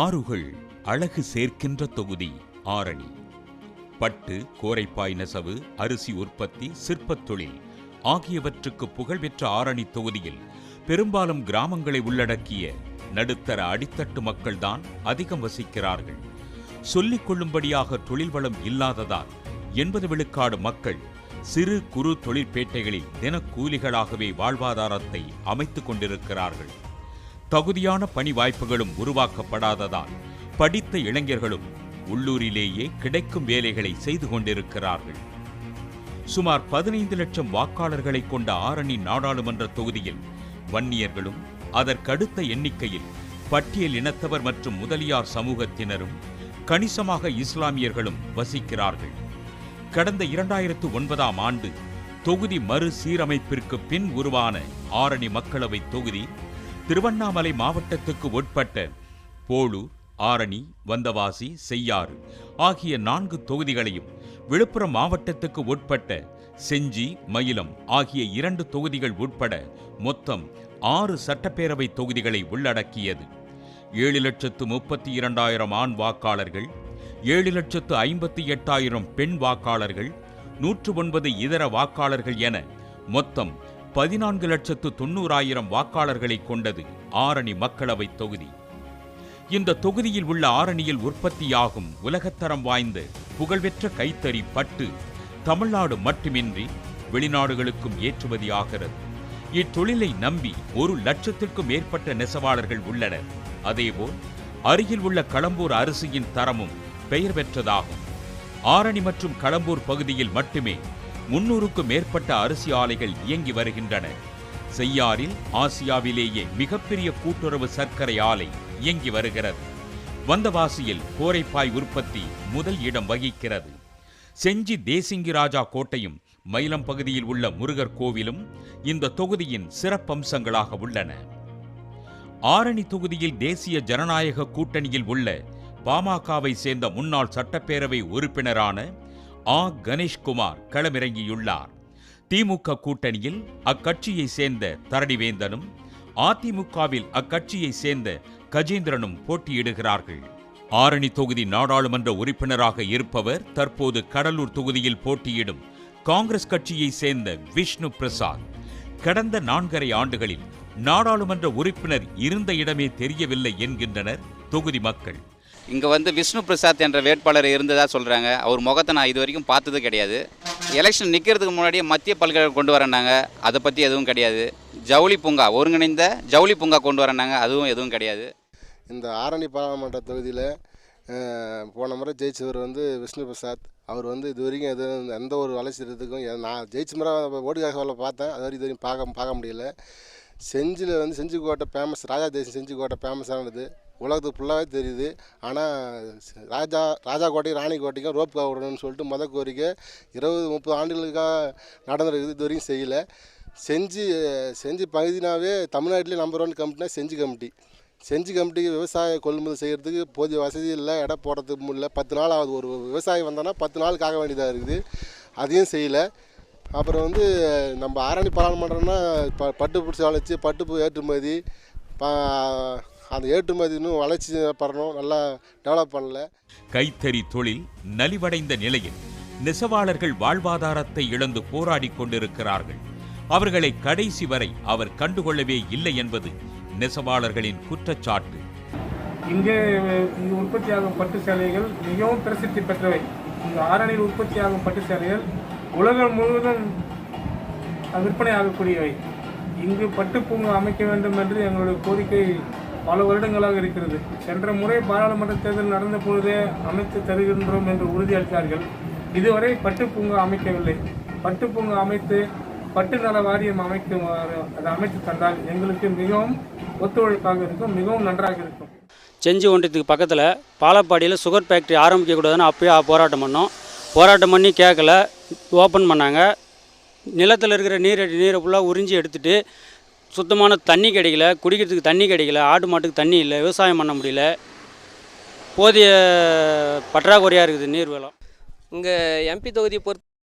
ஆறுகள் அழகு சேர்க்கின்ற தொகுதி ஆரணி. பட்டு கோரைப்பாய் நெசவு அரிசி உற்பத்தி சிற்பத் தொழில் ஆகியவற்றுக்கு புகழ்பெற்ற ஆரணி தொகுதியில் பெரும்பாலும் கிராமங்களை உள்ளடக்கிய நடுத்தர அடித்தட்டு மக்கள்தான் அதிகம் வசிக்கிறார்கள். சொல்லிக் கொள்ளும்படியாக தொழில் வளம் இல்லாததால் எண்பது விழுக்காடு மக்கள் சிறு குறு தொழிற்பேட்டைகளில் தினக்கூலிகளாகவே வாழ்வாதாரத்தை அமைத்துக் கொண்டிருக்கிறார்கள். தகுதியான பணி வாய்ப்புகளும் உருவாக்கப்படாததால் படித்த இளைஞர்களும் உள்ளூரிலேயே கிடைக்கும் வேலைகளை செய்து கொண்டிருக்கிறார்கள். சுமார் பதினைந்து லட்சம் வாக்காளர்களை கொண்ட ஆரணி நாடாளுமன்ற தொகுதியில் வன்னியர்களும் அதற்கடுத்த எண்ணிக்கையில் பட்டியல் இனத்தவர் மற்றும் முதலியார் சமூகத்தினரும் கணிசமாக இஸ்லாமியர்களும் வசிக்கிறார்கள். கடந்த இரண்டாயிரத்து ஒன்பதாம் ஆண்டு தொகுதி மறுசீரமைப்பிற்கு பின் உருவான ஆரணி மக்களவை தொகுதி திருவண்ணாமலை மாவட்டத்துக்கு உட்பட்ட போளூர் ஆரணி வந்தவாசி செய்யாறு ஆகிய நான்கு தொகுதிகளையும் விழுப்புரம் மாவட்டத்துக்கு உட்பட்ட செஞ்சி மயிலம் ஆகிய இரண்டு தொகுதிகள் உட்பட மொத்தம் ஆறு சட்டப்பேரவை தொகுதிகளை உள்ளடக்கியது. ஏழு லட்சத்து முப்பத்தி இரண்டாயிரம் ஆண் வாக்காளர்கள் ஏழு லட்சத்து ஐம்பத்தி எட்டாயிரம் பெண் வாக்காளர்கள் நூற்று ஒன்பது இதர வாக்காளர்கள் என மொத்தம் பதினான்கு லட்சத்து தொண்ணூறாயிரம் வாக்காளர்களை கொண்டது ஆரணி மக்களவை தொகுதி. இந்த தொகுதியில் உள்ள ஆரணியில் உற்பத்தியாகும் உலகத்தரம் வாய்ந்த புகழ்பெற்ற கைத்தறி பட்டு தமிழ்நாடு மட்டுமின்றி வெளிநாடுகளுக்கும் ஏற்றுமதியாகிறது இத்தொழிலை நம்பி ஒரு லட்சத்திற்கும் மேற்பட்ட நெசவாளர்கள் உள்ளனர். அதேபோல் அருகில் உள்ள களம்பூர் அரிசியின் தரமும் பெயர் பெற்றதாகும். ஆரணி மற்றும் களம்பூர் பகுதியில் மட்டுமே முன்னூறுக்கும் மேற்பட்ட அரிசி ஆலைகள் இயங்கி வருகின்றன. செய்யாறில் ஆசியாவிலேயே மிகப்பெரிய கூட்டுறவு சர்க்கரை ஆலை இயங்கி வருகிறது. வந்தவாசியில் கோரைப்பாய் உற்பத்தி முதல் இடம் வகிக்கிறது. செஞ்சி தேசிங்கி ராஜா கோட்டையும் மயிலம் பகுதியில் உள்ள முருகர் கோவிலும் இந்த தொகுதியின் சிறப்பம்சங்களாக உள்ளன. ஆரணி தொகுதியில் தேசிய ஜனநாயக கூட்டணியில் உள்ள பாமகவை சேர்ந்த முன்னாள் சட்டப்பேரவை உறுப்பினரான ஆ. கணேஷ்குமார் களமிறங்கியுள்ளார். திமுக கூட்டணியில் அக்கட்சியை சேர்ந்த தரணிவேந்தனும் அதிமுகவில் அக்கட்சியை சேர்ந்த கஜேந்திரனும் போட்டியிடுகிறார்கள். ஆரணி தொகுதி நாடாளுமன்ற உறுப்பினராக இருப்பவர் தற்போது கடலூர் தொகுதியில் போட்டியிடும் காங்கிரஸ் கட்சியை சேர்ந்த விஷ்ணு பிரசாத். கடந்த நான்கரை ஆண்டுகளில் நாடாளுமன்ற உறுப்பினர் இருந்த இடமே தெரியவில்லை என்கின்றனர் தொகுதி மக்கள். இங்கே வந்து விஷ்ணு பிரசாத் என்ற வேட்பாளர் இருந்ததாக சொல்கிறாங்க அவர் முகத்தை நான் இது வரைக்கும் பார்த்தது கிடையாது. எலெக்ஷன் நிற்கிறதுக்கு முன்னாடியே மத்திய பல்கலைக்கழகம் கொண்டு வரேன்னாங்க. அதை பற்றி எதுவும் கிடையாது. ஜவுளி பூங்கா ஒருங்கிணைந்த ஜவுளி பூங்கா கொண்டு வரேன்னாங்க. அதுவும் எதுவும் கிடையாது. இந்த ஆரணி பாராளுமன்ற தொகுதியில் போன முறை ஜெயிச்சவர் வந்து விஷ்ணு பிரசாத். அவர் வந்து இது வரைக்கும் எதுவும் எந்த ஒரு வளர்ச்சிறதுக்கும் நான் ஜெயிச்ச முறை ஓட்டுக்காக பார்த்தேன். அது வரைக்கும் இது வரைக்கும் பார்க்க பார்க்க முடியல. செஞ்சியில் வந்து செஞ்சி கோட்டை ஃபேமஸ் ராஜா தேசம் செஞ்சி கோட்டை ஃபேமஸானது உலகத்துக்கு ஃபுல்லாகவே தெரியுது. ஆனால் ராஜா ராஜா கோட்டை ராணி கோட்டைக்கும் ரோப் விடணும்னு சொல்லிட்டு முத கோரிக்கை இருபது முப்பது ஆண்டுகளுக்காக நடந்திருக்குது இது வரைக்கும் செய்யலை. செஞ்சு செஞ்சு பகுதினாவே தமிழ்நாட்டிலே நம்பர் ஒன் கமிட்டினா செஞ்சி கமிட்டி. செஞ்சி கமிட்டிக்கு விவசாய கொள்முதல் செய்கிறதுக்கு போதிய வசதி இல்லை இடம் போடுறதுக்கு முடியல பத்து நாள் ஆகுது. ஒரு விவசாயி வந்தோன்னா பத்து நாள் காக்க வேண்டியதாக இருக்குது. அதையும் செய்யலை. அப்புறம் வந்து நம்ம ஆரணி பாராளுமன்றம்னா ப பட்டு பிடிச்சி வளர்ச்சி பட்டு ஏற்றுமதி ப அந்த ஏற்றுமதி இன்னும் வளர்ச்சி பண்ணணும் நல்லா டெவலப் பண்ணல. கைத்தறி தொழில் நலிவடைந்த நிலையில் நெசவாளர்கள் வாழ்வாதாரத்தை இழந்து போராடிக் கொண்டிருக்கிறார்கள். அவர்களை கடைசி வரை அவர் கண்டுகொள்ளவே இல்லை என்பது நெசவாளர்களின் குற்றச்சாட்டு. இங்கே இங்கு உற்பத்தியாகும் பட்டு சேலைகள் மிகவும் பிரசித்தி பெற்றவை. இங்கு ஆரணியில் உற்பத்தியாகும் பட்டு சேலைகள் உலகம் முழுவதும் விற்பனை ஆகக்கூடியவை. இங்கு பட்டு பூங்கா அமைக்க வேண்டும் என்று எங்களுடைய கோரிக்கை பல வருடங்களாக இருக்கிறது. சென்ற முறை பாராளுமன்ற தேர்தல் நடந்த பொழுதே அமைத்து தருகின்றோம் என்று உறுதியளித்தார்கள் இதுவரை பட்டு பூங்கா அமைக்கவில்லை. பட்டு பூங்கா அமைத்து பட்டு நல வாரியம் அமைக்கும் அதை அமைத்து தந்தால் எங்களுக்கு மிகவும் ஒத்துழைப்பாக இருக்கும் மிகவும் நன்றாக இருக்கும். செஞ்சி ஒன்றியத்துக்கு பக்கத்தில் பாலப்பாடியில் சுகர் ஃபேக்ட்ரி ஆரம்பிக்கக்கூடாதுன்னு அப்பயே போராட்டம் பண்ணோம். போராட்டம் பண்ணி கேட்கல ஓப்பன் பண்ணாங்க. நிலத்தில் இருக்கிற நீர் நீரை ஃபுல்லாக உறிஞ்சி எடுத்துகிட்டு சுத்தமான தண்ணி கிடைக்கல குடிக்கிறதுக்கு தண்ணி கிடைக்கல ஆடு மாட்டுக்கு தண்ணி இல்லை விவசாயம் பண்ண முடியல. போதிய பற்றாக்குறையாக இருக்குது நீர் வளம் இங்கே எம்பி தொகுதியை பொறுத்த